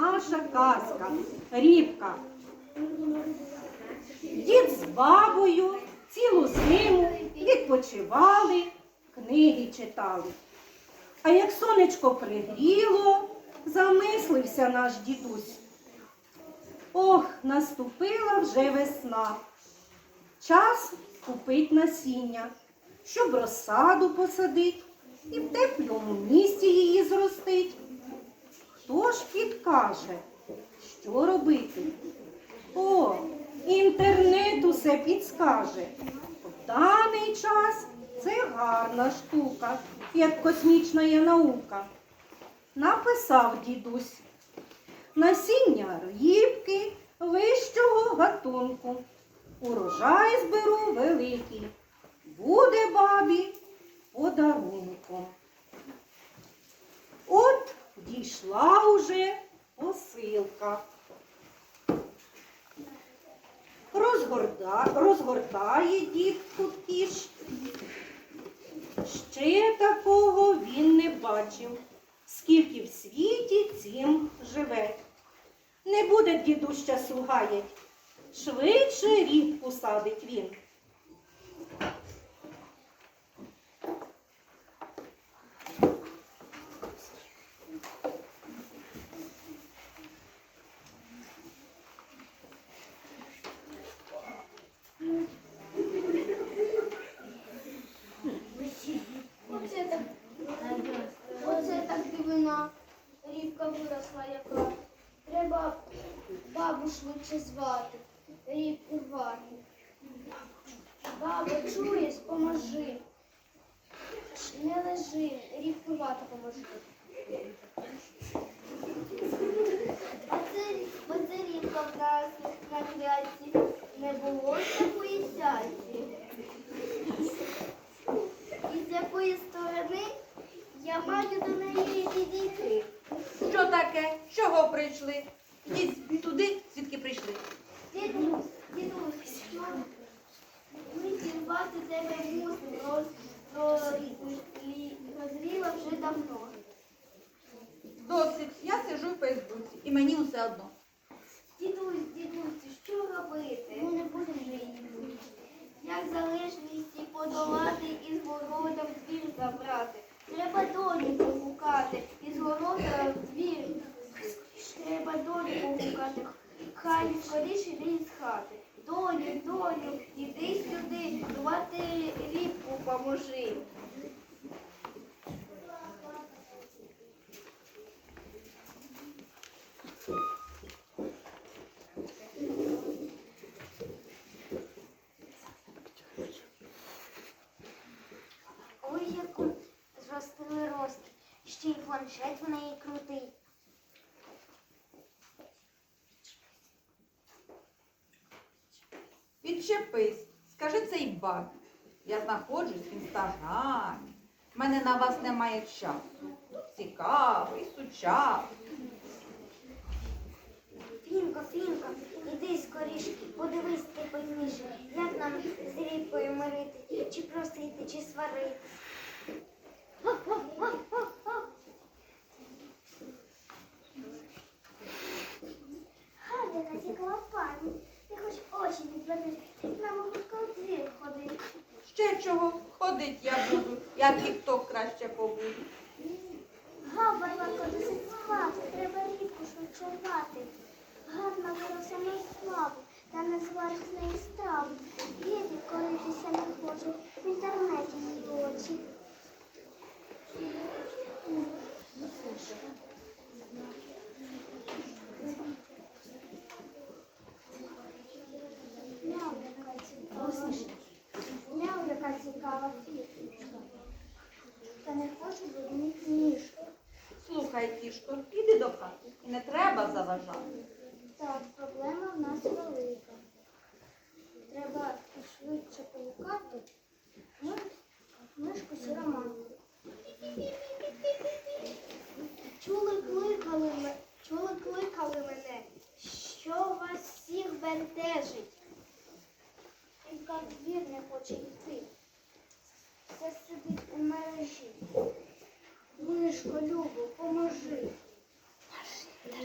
наша казка, рібка. Дід з бабою цілу зиму відпочивали, книги читали. А як сонечко пригріло, замислився наш дідусь. Ох, наступила вже весна. Час купить насіння, щоб розсаду посадить і в теплому місці її зростить. Ж підкаже, що робити? О, інтернет усе підскаже. В даний час це гарна штука, як космічна є наука. Написав дідусь. Насіння рібки вищого гатунку. Урожай зберу великий. Буде бабі подарунком. От дійшла уже посилка. Розгорда, розгортає дід куткіш. Ще такого він не бачив, скільки в світі цим живе. Не буде дідусь часу швидше рібку садить він. Оце так, оце так дивина. Рівка виросла яка. Треба бабу швидше звати, рівку вати. Бабо, чуєш, поможи. Не лежи, рівку вати поможи. Оце, оце рівка в нас на кляці. Не було такої сяці. І з якої сторони я маю до неї підійти. Що таке? Чого прийшли? Ідіть туди, звідки прийшли. Дідусь, дідусь. Ми зірвати тебе мусимо, роз, розлі- розліла вже давно. Досить, я сижу в Фейсбуці і мені усе одно. Дідусь, дідусь, що робити? Ми не будемо вже її. Як залежність і подолати і з городом двір забрати. Треба долі погукати і з города двір. Долі погукати. Хай скоріше йде з хати. Долю, долю, іди сюди, рвати рібку поможи. Ой, яку зростили ростки. Ще й планшет в неї крутий. Відчепись, скажи цей баг. Я знаходжусь в інстаграмі. Мене на вас немає часу. Цікавий, сучасний. Фінко, Фінко, іди скоріш, подивись ти пильніше, як нам з рібкою мирити, чи просити, чи сварити. Галя натікла пані, ти хоч очі відвернеш, з нами хутко у двір ходить. Ще чого ходить я буду, я тік-ток краще побуду. Габарла досить спати, треба рідку шочувати. Гарна вирося на славу, та не звариш з неї страву. Коритися не хочу, в інтернеті її очі. Цікава фішка. Та не хочу дурних ніжку. Слухай, кішко, іди до хати. Не треба заважати. Так, проблема в нас велика. Треба швидше погукати ми- мишку сіроманку. Чули, кликали, ме- чули, кликали мене. Що вас всіх бентежить? Тільки двір не хоче йти. Сидить у мережі. Мишко, Любо, поможи.